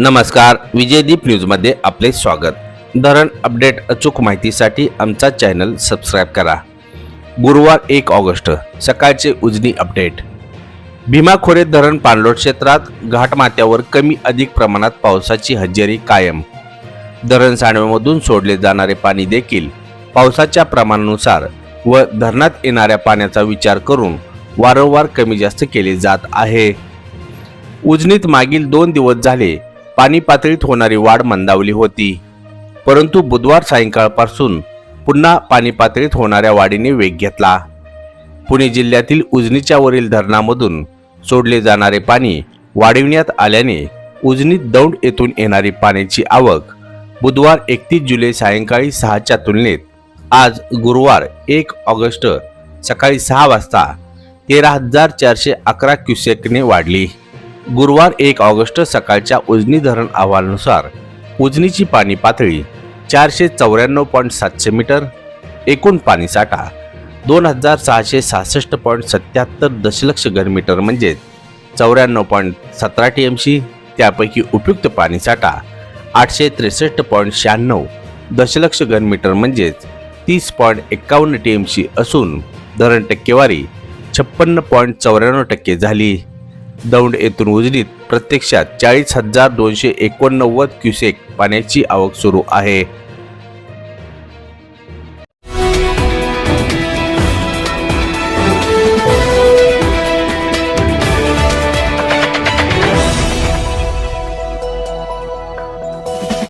नमस्कार विजयदीप न्यूजमध्ये आपले स्वागत. धरण अपडेट अचूक माहितीसाठी आमचा चॅनल सबस्क्राईब करा. गुरुवार एक ऑगस्ट सकाळचे उजनी अपडेट. भीमाखोरे धरण पाणलोट क्षेत्रात घाटमाथ्यावर कमी अधिक प्रमाणात पावसाची हजेरी कायम. धरण सांडव्यामधून सोडले जाणारे पाणी देखील पावसाच्या प्रमाणानुसार व धरणात येणाऱ्या पाण्याचा विचार करून वारंवार कमी जास्त केले जात आहे. उजनीत मागील दोन दिवस झाले पाणी पातळीत होणारी वाढ मंदावली होती. परंतु बुधवार सायंकाळपासून पुन्हा पाणी पातळीत होणाऱ्या वाढीने वेग घेतला. पुणे जिल्ह्यातील उजनीच्या वरील धरणामधून सोडले जाणारे पाणी वाढविण्यात आल्याने उजनीत दौंड येथून येणारी पाण्याची आवक बुधवार एकतीस जुलै सायंकाळी सहाच्या तुलनेत आज गुरुवार एक ऑगस्ट सकाळी सहा वाजता तेरा हजार चारशे अकरा क्युसेकने वाढली. गुरुवार एक ऑगस्ट सकाळच्या उजनी धरण अहवालानुसार उजनीची पाणी पातळी चारशे चौऱ्याण्णव पॉईंट सातशे मीटर एकूण पाणीसाठा दोन हजार सहाशे सहासष्ट पॉईंट सत्याहत्तर दशलक्ष घनमीटर म्हणजेच चौऱ्याण्णव पॉईंट सतरा टी एमशी त्यापैकी उपयुक्त पाणीसाठा आठशे त्रेसष्ट पॉईंट शहाण्णव दशलक्ष घनमीटर म्हणजेच तीस पॉईंट एक्कावन्न टी एमशी असून धरण टक्केवारी छप्पन्न पॉईंट चौऱ्याण्णव टक्के झाली. दौंड येथून उजनीत प्रत्यक्षात चाळीस हजार दोनशे एकोणनव्वद क्युसेक पाण्याची आवक सुरू आहे.